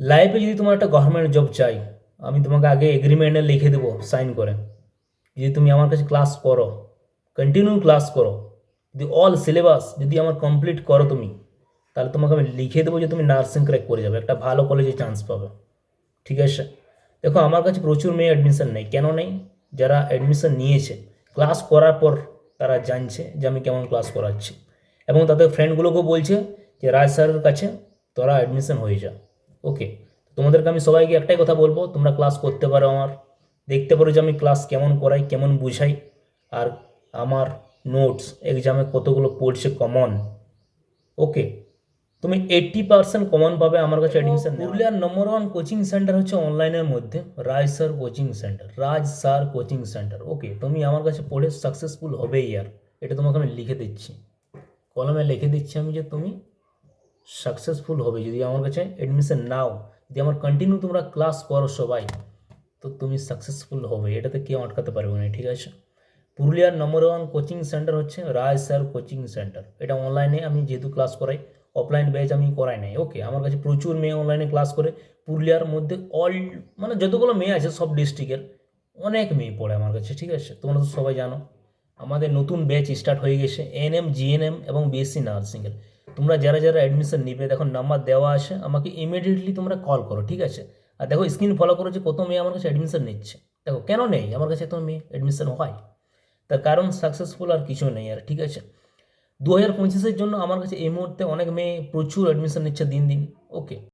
লাইফে যদি তোমার একটা গভর্নমেন্ট জব চাই, আমি তোমাকে আগে এগ্রিমেন্টে লিখে দেবো সাইন করে। যদি তুমি আমার কাছে ক্লাস করো কন্টিনিউ ক্লাস করো, যদি অল সিলেবাস যদি আমার কমপ্লিট করো তুমি, তাহলে তোমাকে আমি লিখে দেবো যে তুমি নার্সিং ক্র্যাক করে যাবে, একটা ভালো কলেজে চান্স পাবে। ঠিক আছে? দেখো, আমার কাছে প্রচুর মেয়ে অ্যাডমিশন নেই। কেন নেই? যারা অ্যাডমিশন নিয়েছে ক্লাস করার পর তারা জানছে যে আমি কেমন ক্লাস করাচ্ছি। এবং তাদের ফ্রেন্ডগুলোকেও বলছে যে, রাজ স্যারের কাছে তোরা অ্যাডমিশন হয়ে যা। ওকে তোমাদেরকে আমি সবাইকে একটাই কথা বলব তোমরা ক্লাস করতে পারো আমার। দেখতে পারো যে আমি ক্লাস কেমন করাই কেমন বুঝাই। আর আমার নোটস এক্সামে কতগুলো পড়ছে কমন ওকে তুমি এইট্টি পার্সেন্ট কমন পাবে আমার কাছে অ্যাডমিশন পুরুলিয়ার নম্বর ওয়ান কোচিং সেন্টার হচ্ছে অনলাইনের মধ্যে Raj sir coaching centre Raj sir coaching centre okay তুমি আমার কাছে পড়ে সাকসেসফুল হবেই আর। এটা তোমাকে আমি লিখে দিচ্ছি। কলমে লিখে দিচ্ছি আমি যে তুমি সাকসেসফুল হবে। যদি আমার কাছে অ্যাডমিশন নাও, যদি আমার কন্টিনিউ তোমরা ক্লাস করো সবাই, তো তুমি সাকসেসফুল হবে। এটাতে কেউ আটকাতে পারবে না, ঠিক আছে? পুরুলিয়ার নম্বর ওয়ান কোচিং সেন্টার হচ্ছে রাজ স্যার কোচিং সেন্টার এটা অনলাইনে আমি যেহেতু ক্লাস করাই অফলাইন ব্যাচ আমি করাই নাই। ওকে আমার কাছে প্রচুর মেয়ে অনলাইনে ক্লাস করে। পুরুলিয়ার মধ্যে অল মানে যতগুলো মেয়ে আছে সব ডিস্ট্রিক্টের অনেক মেয়ে পড়ে আমার কাছে, ঠিক আছে? তোমরা তো সবাই জানো। আমাদের নতুন ব্যাচ স্টার্ট হয়ে গেছে এএনএম জিএনএম এবং বিএসসি নার্সিংয়ের তোমরা যারা যারা অ্যাডমিশন নিবে, দেখো নাম্বার দেওয়া আছে, আমাকে ইমিডিয়েটলি তোমরা কল করো, ঠিক আছে? আর দেখো স্ক্রিন ফলো করো যে কত মেয়ে আমার কাছে অ্যাডমিশন নিচ্ছে। দেখো কেন নেই? আমার কাছে এত মেয়ে অ্যাডমিশন হয়। তার কারণ সাকসেসফুল আর কিছু নেই আর, ঠিক আছে? দু হাজার পঁচিশের জন্য আমার কাছে এই মুহূর্তে অনেক মেয়ে প্রচুর অ্যাডমিশন নিচ্ছে দিন দিন। ওকে